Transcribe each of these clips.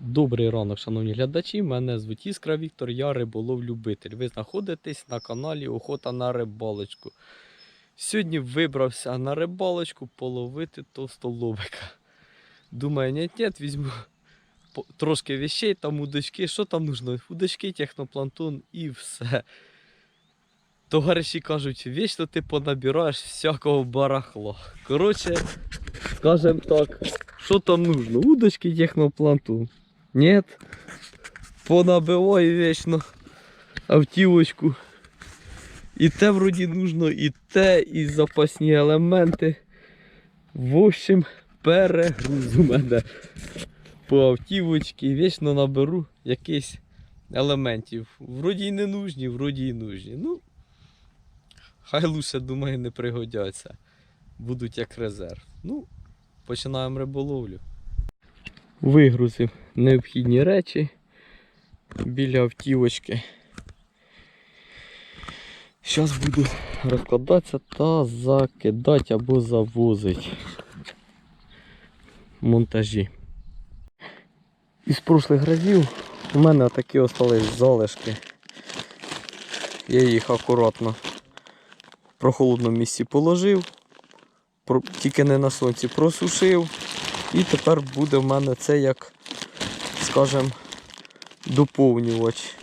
Добрий ранок, шановні глядачі. Мене звуть Іскра Віктор, я риболов-любитель. Ви знаходитесь на каналі Охота на рибалочку. Сьогодні вибрався на рибалочку половити товстолобика. Думаю, нет, нет, візьму трошки вещей, там удочки, що там нужно? Удочки, техноплантон і все. Товариші кажуть, вічно ти понабираєш всякого барахла. Коротше, скажем так, що там нужно? Удочки, техноплантон. Нет. Понабиваю вечно автівочку. І те вроді нужно, і те, і запасні елементи. В общем, перегруз у мене по автівочці. Вічно наберу якихось елементів. Вроді й не нужні, вроді й нужні. Ну, хай лучше, думаю, не пригодяться. Будуть як резерв. Ну, починаємо риболовлю. Вигрузив необхідні речі біля автівочки. Зараз буду розкладатися та закидати або завозити монтажі. Із прошлих разів у мене такі остались залишки. Я їх акуратно в прохолодному місці положив, тільки не на сонці просушив. І тепер буде в мене це як, скажем, доповнювач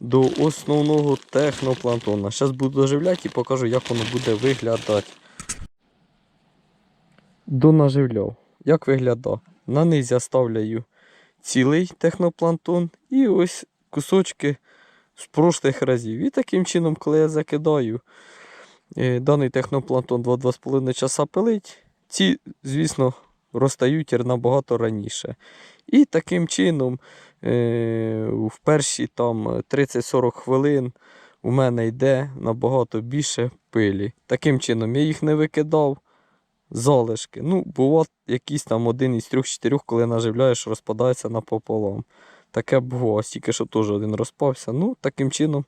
до основного техноплантона. Зараз буду оживляти і покажу, як воно буде виглядати. Донаживляв. Як виглядає? На низ я ставляю цілий техноплантон і ось кусочки з прошлих разів. І таким чином, коли я закидаю е, даний техноплантон 2-2,5 часа пилить, ці, звісно, розстають набагато раніше. І таким чином е, в перші там 30-40 хвилин у мене йде набагато більше пилі. Таким чином я їх не викидав. Залишки. Ну, буває якийсь там один із трьох-чотирьох, коли наживляєш, розпадається напополам. Таке бувало, стільки що теж один розпався. Ну, таким чином,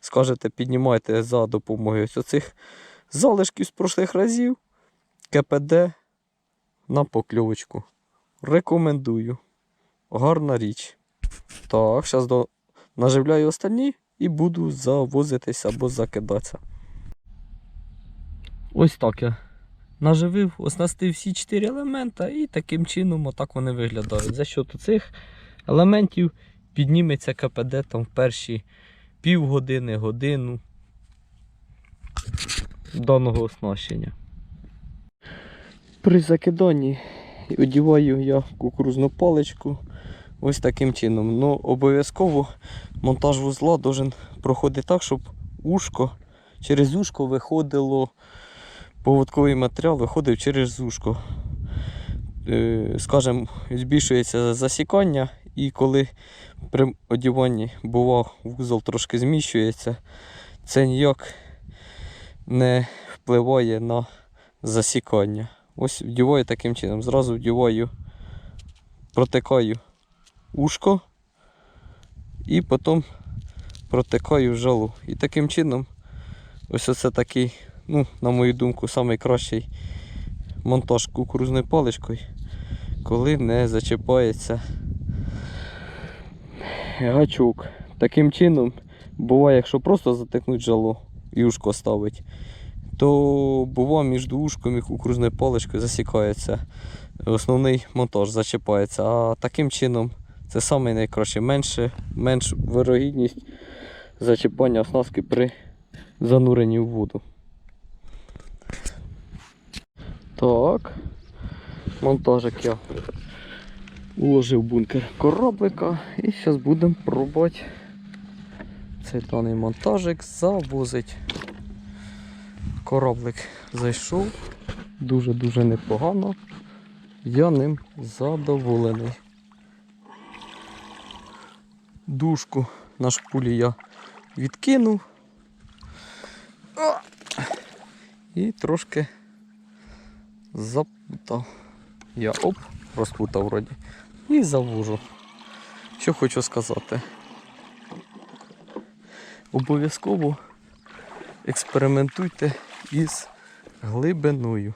скажете, піднімайте за допомогою оцих залишків з прошлих разів. КПД на покльовочку. Рекомендую. Гарна річ. Так, зараз до... наживляю останні і буду завозитися або закидатися. Ось так я наживив, оснастив всі чотири елемента і таким чином отак вони виглядають. За счет цих елементів підніметься КПД там в перші півгодини, годину даного оснащення. При закиданні одіваю я кукурузну паличку ось таким чином. Ну, обов'язково монтаж вузла должен проходити так, щоб ушко через ушко виходило, поводковий матеріал виходив через ушко. Е, Скажем, збільшується засікання, і коли при одіванні бував вузол трошки зміщується, це ніяк не впливає на засікання. Ось вдіваю таким чином. Зразу вдіваю, протикаю ушко і потім протикаю жалу. І таким чином, ось оце такий, ну, на мою думку, найкращий монтаж кукурузною паличкою, коли не зачіпається гачок. Таким чином, буває, якщо просто затикнуть жало і ушко ставить, то буває між ушком і кукурузною паличкою засікається. Основний монтаж зачіпається. А таким чином це найкраще. Менше, менш вирогідність зачіпання оснастки при зануренні в воду. Так. Монтажик я уложив бункер кораблика і зараз будемо пробувати цей даний монтажик завозить. Кораблик зайшов дуже-дуже непогано. Я ним задоволений. Дужку на шпулі я відкинув. І трошки запутав. Я оп, розпутав вроді. І завожу. Що хочу сказати. Обов'язково експериментуйте із глибиною,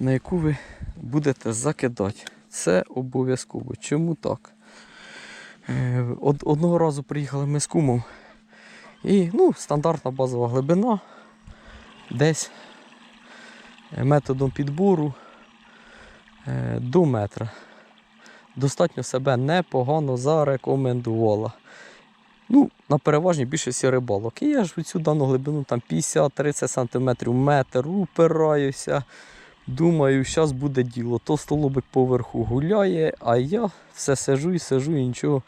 на яку ви будете закидати. Це обов'язково. Чому так? Е, од- Одного разу приїхали ми з кумом. І ну, стандартна базова глибина. Десь е, методом підбору е, до метра. Достатньо себе непогано зарекомендувала. Ну, на переважній більшості рибалок. І я ж цю дану глибину там 50-30 см, метр, упираюся. Думаю, зараз буде діло. То столобик поверху гуляє, а я все сижу і сижу і нічого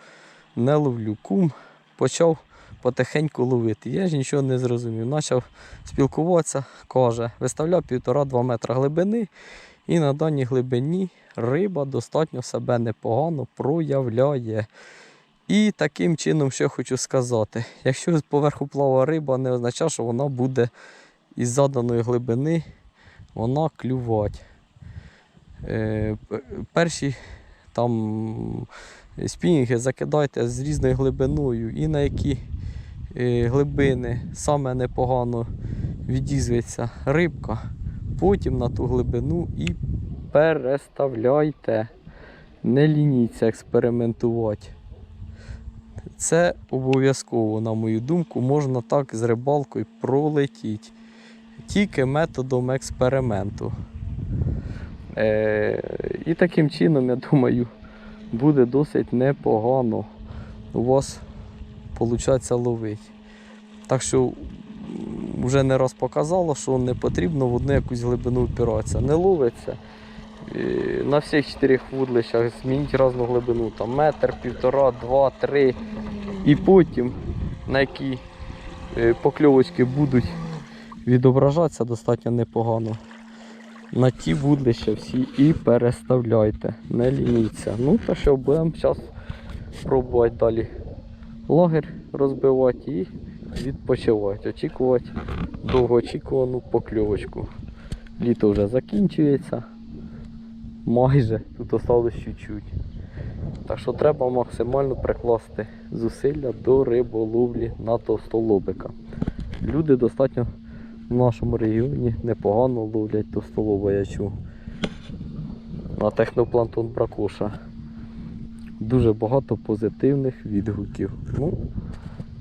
не ловлю. Кум почав потихеньку ловити. Я ж нічого не зрозумів. Почав спілкуватися, каже, виставляв 1,5-2 метра глибини, і на даній глибині риба достатньо себе непогано проявляє. І таким чином, що хочу сказати, якщо поверху плава риба, не означає, що вона буде із заданої глибини вона клювати. Е, перші там спінінги закидайте з різною глибиною і на які е, глибини саме непогано відізветься рибка, потім на ту глибину і переставляйте. Не лініться експериментувати. Це обов'язково, на мою думку, можна так з рибалкою пролетіти. Тільки методом експерименту. Е, і таким чином, я думаю, буде досить непогано у вас виходить ловити. Так що вже не раз показало, що не потрібно в одну якусь глибину впиратися. Не ловиться. На всіх чотирьох вудлищах змініть різну глибину, там метр, півтора, два, три. І потім на які е, покльовочки будуть відображатися достатньо непогано. На ті вудлища всі і переставляйте, не лініться. Ну, та що будемо зараз пробувати далі лагерь розбивати і відпочивати, очікувати довгоочікувану покльовочку. Літо вже закінчується. Майже тут осталось чуть-чуть. Так що треба максимально прикласти зусилля до риболовлі на товстолобика. Люди достатньо в нашому регіоні непогано ловлять товстолоба ячу. На техноплантон бракуша. Дуже багато позитивних відгуків. Ну,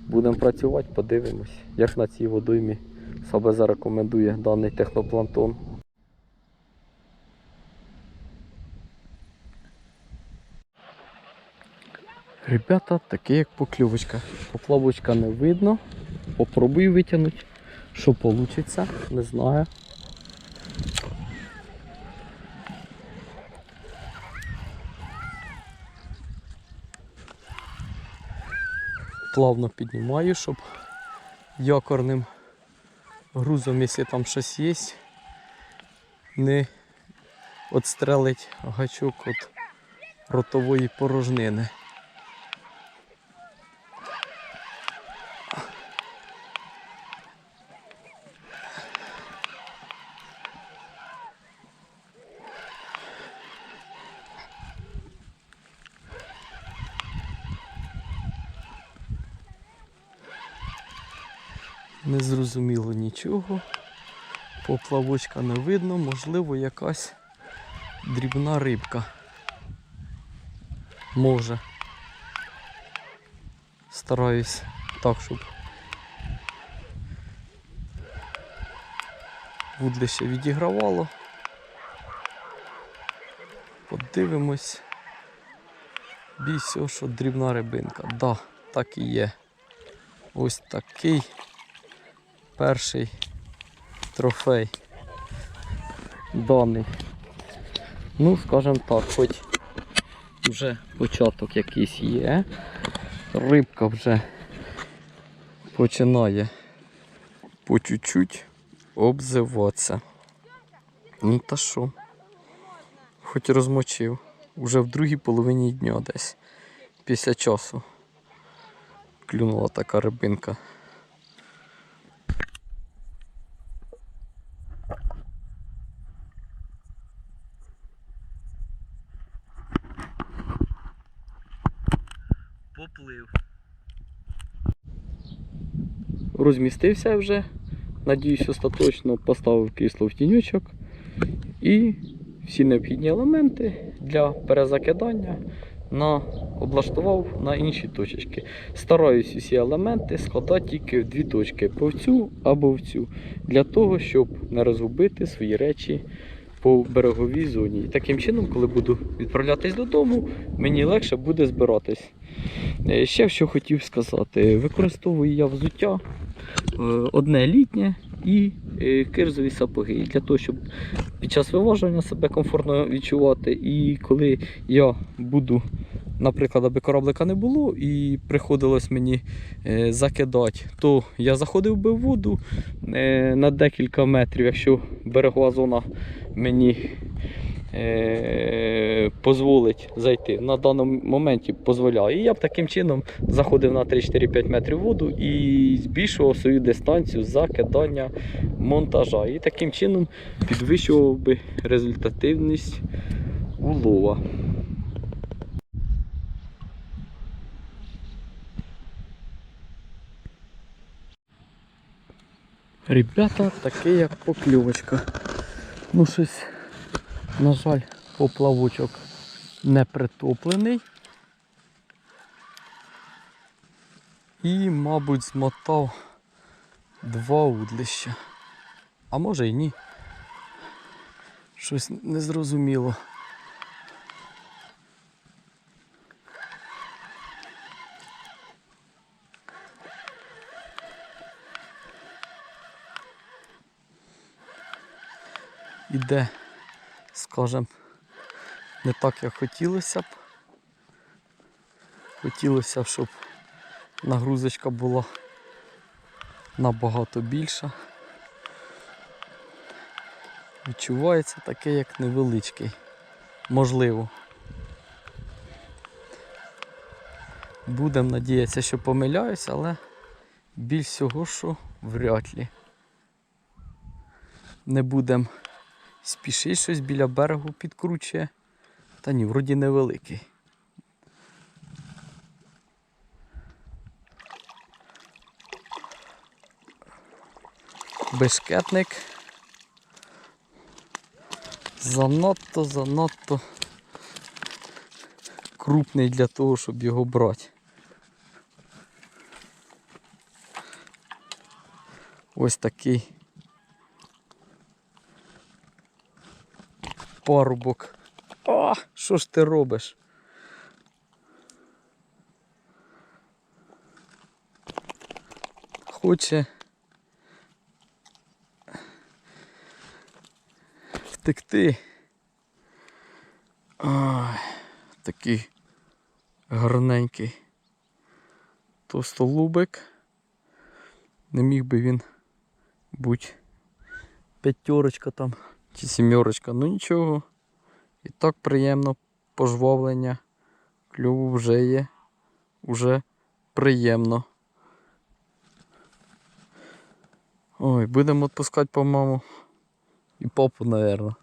будемо працювати, подивимось, як на цій водоймі себе зарекомендує даний техноплантон. Ребята, таке як покльовочка. Поплавочка не видно. Попробую витягнути. Що вийде, не знаю. Плавно піднімаю, щоб якорним грузом, якщо там щось є, не відстрелить гачок від ротової порожнини. Не зрозуміло нічого. Поплавочка не видно, можливо, якась дрібна рибка. Може. Стараюсь так, щоб вудлище відігравало. Подивимось. Бій що дрібна рибинка. Да, так і є. Ось такий перший трофей даний. Ну, скажімо так, хоч вже початок якийсь є. Рибка вже починає по чуть-чуть обзиватися. Ну та що? Хоч розмочив. Уже в другій половині дня десь. Після часу. Клюнула така рибинка. Поплив. Розмістився вже. Надіюсь, остаточно поставив крісло в тінючок. І всі необхідні елементи для перезакидання на, облаштував на інші точечки. Стараюсь усі елементи складати тільки в дві точки по цю або в цю, для того, щоб не розгубити свої речі по береговій зоні. І таким чином, коли буду відправлятись додому, мені легше буде збиратись. Е, Ще що хотів сказати, використовую я взуття е, одне літнє і е, кирзові сапоги. Для того, щоб під час виважування себе комфортно відчувати. І коли я буду, наприклад, аби кораблика не було і приходилось мені закидати, то я заходив би в воду на декілька метрів, якщо берегова зона мені дозволить зайти. На даному моменті дозволяє. І я б таким чином заходив на 3-4-5 метрів воду і збільшував свою дистанцію закидання монтажа. І таким чином підвищував би результативність улова. Ребята, таке як покльовочка. Ну щось, на жаль, поплавочок не притоплений. І, мабуть, змотав два удлища. А може і ні. Щось незрозуміло. Іде, скажем, не так, як хотілося б. Хотілося б, щоб нагрузочка була набагато більша. Відчувається таке, як невеличкий. Можливо. Будемо надіятися, що помиляюсь, але більш всього, що вряд ли. Не будемо спішити щось біля берегу підкручує. Та ні, вроді невеликий. Бешкетник. Занадто, занадто крупний для того, щоб його брати. Ось такий парубок. А, що ж ти робиш? Хоче втекти. Ай, такий гарненький товстолубик. Не міг би він бути п'ятерочка там чи сімерочка, ну нічого. І так приємно пожвавлення. клюву вже є. Уже приємно. Ой, будемо відпускати по маму. І папу, наверное.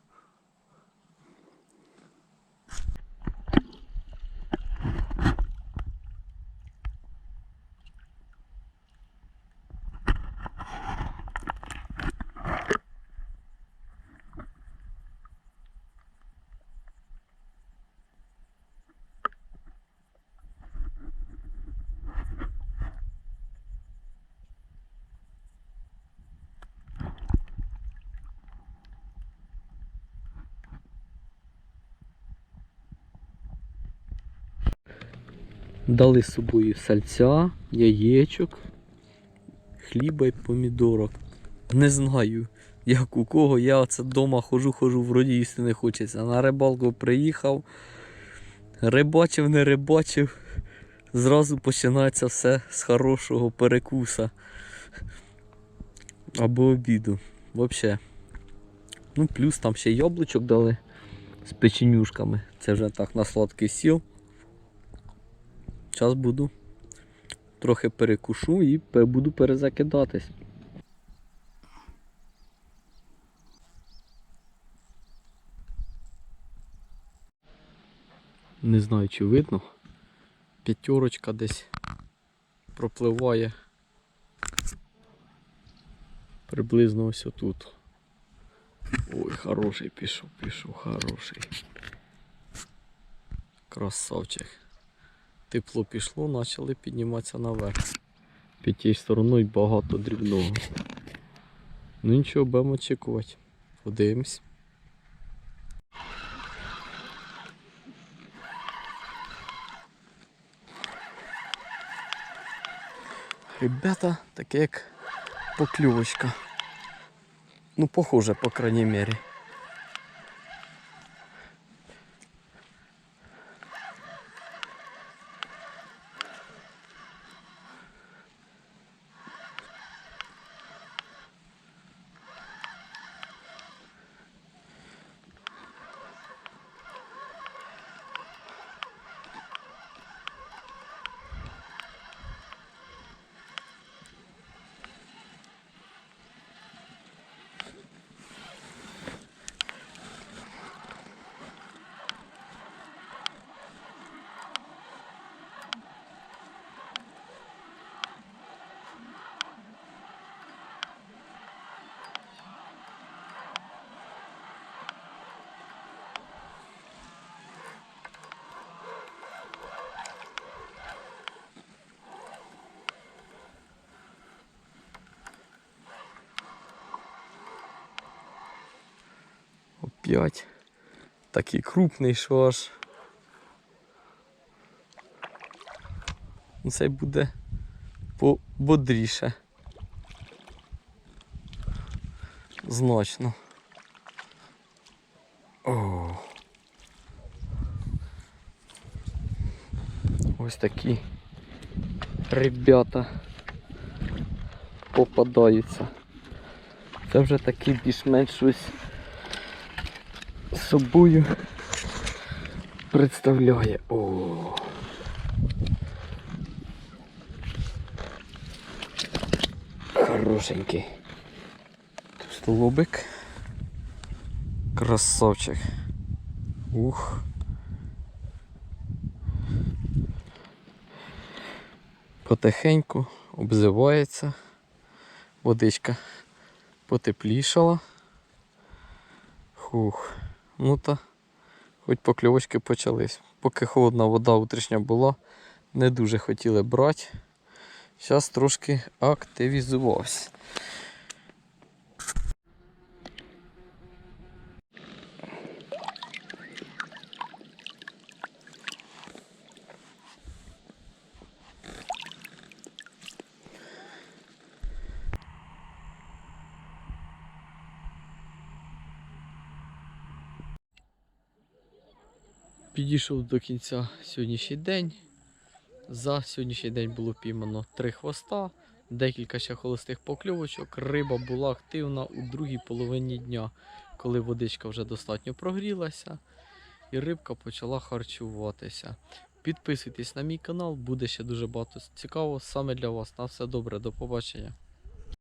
Дали з собою сальця, яєчок, хліба і помідорок. Не знаю, як у кого. Я оце вдома хожу, хожу, вроді їсти не хочеться. На рибалку приїхав, рибачив, не рибачив. Зразу починається все з хорошого перекуса. Або обіду. Взагалі. Ну, плюс там ще яблучок дали з печенюшками. Це вже так на сладкий сіл. Зараз буду трохи перекушу і буду перезакидатись. Не знаю, чи видно. П'ятерочка десь пропливає приблизно ось отут. Ой, хороший пішов, пішов, хороший. Красавчик тепло пішло, почали підніматися наверх. Під тією стороною багато дрібного. Ну нічого, будемо очікувати. Подивимось. Ребята, таке як поклювочка. Ну, похоже, по крайній мірі. 5. Такий крупний що аж. Ну, цей буде пободріше. Значно. О. Ось такі ребята попадаються. Це вже такий більш-менш щось собою представляє. О. Хорошенький. Столобик. Красавчик. Ух. Потихеньку обзивається. Водичка потеплішала. Хух. Ну та хоч покльовочки почались. Поки холодна вода утрішня була, не дуже хотіли брати. Зараз трошки активізувався. Підійшов до кінця сьогоднішній день. За сьогоднішній день було піймано три хвоста, декілька ще холостих покльовочок. Риба була активна у другій половині дня, коли водичка вже достатньо прогрілася і рибка почала харчуватися. Підписуйтесь на мій канал, буде ще дуже багато цікавого саме для вас. На все добре, до побачення.